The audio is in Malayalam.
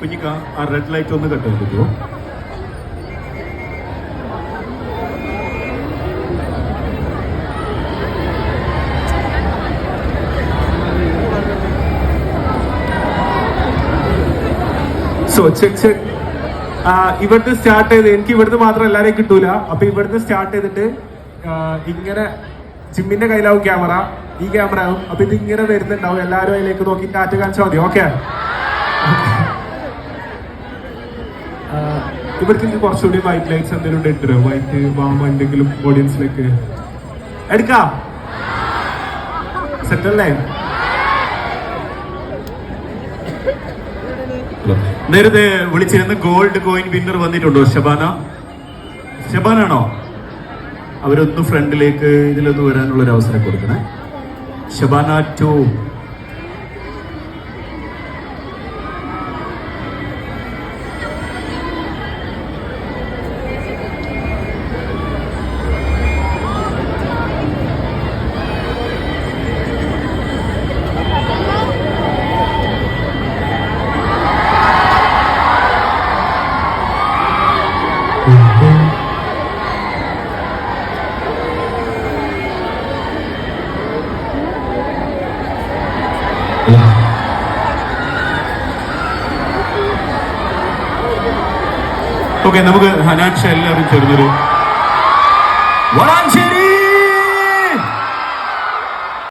കുഞ്ഞിക്ക ആ റെഡ് ലൈറ്റ് ഒന്ന് കട്ട് ചെയ്ത് പറ്റുമോ സോ ചെക്ക് ചെക്ക് ഇവിടുന്ന് സ്റ്റാർട്ട് ചെയ്ത് എനിക്ക് ഇവിടുന്ന് മാത്രം എല്ലാരെയും കിട്ടൂല. അപ്പൊ ഇവിടുന്ന് സ്റ്റാർട്ട് ചെയ്തിട്ട് ഇങ്ങനെ ജിമ്മിന്റെ കയ്യിലാവും ക്യാമറ ഈ ക്യാമറ ആവും. അപ്പൊ ഇത് ഇങ്ങനെ വരുന്നുണ്ടാവും. എല്ലാവരും അതിലേക്ക് നോക്കി കാറ്റ് കാണിച്ചാൽ മതി. ഓക്കെ ഇവർക്ക് കുറച്ചുകൂടി വൈറ്റ് ലൈറ്റ്സ് എന്തെങ്കിലും ഇട്ടോ വൈറ്റ് വാമ എന്തെങ്കിലും ഓഡിയൻസിലേക്ക് എടുക്കാം. സെറ്റല്ലേ നേരത്തെ വിളിച്ചിരുന്ന ഗോൾഡ് കോയിൻ വിന്നർ വന്നിട്ടുണ്ടോ ഷബാന? ഷബാനാണോ? അവരൊന്ന് ഫ്രണ്ടിലേക്ക് ഇതിലൊന്ന് വരാനുള്ള ഒരു അവസരം കൊടുക്കണേ. ഷബാന ടു ഓക്കെ നമുക്ക് ഹനാൻഷ എല്ലാവരും ചേർന്നൊരു വരാൻഷേ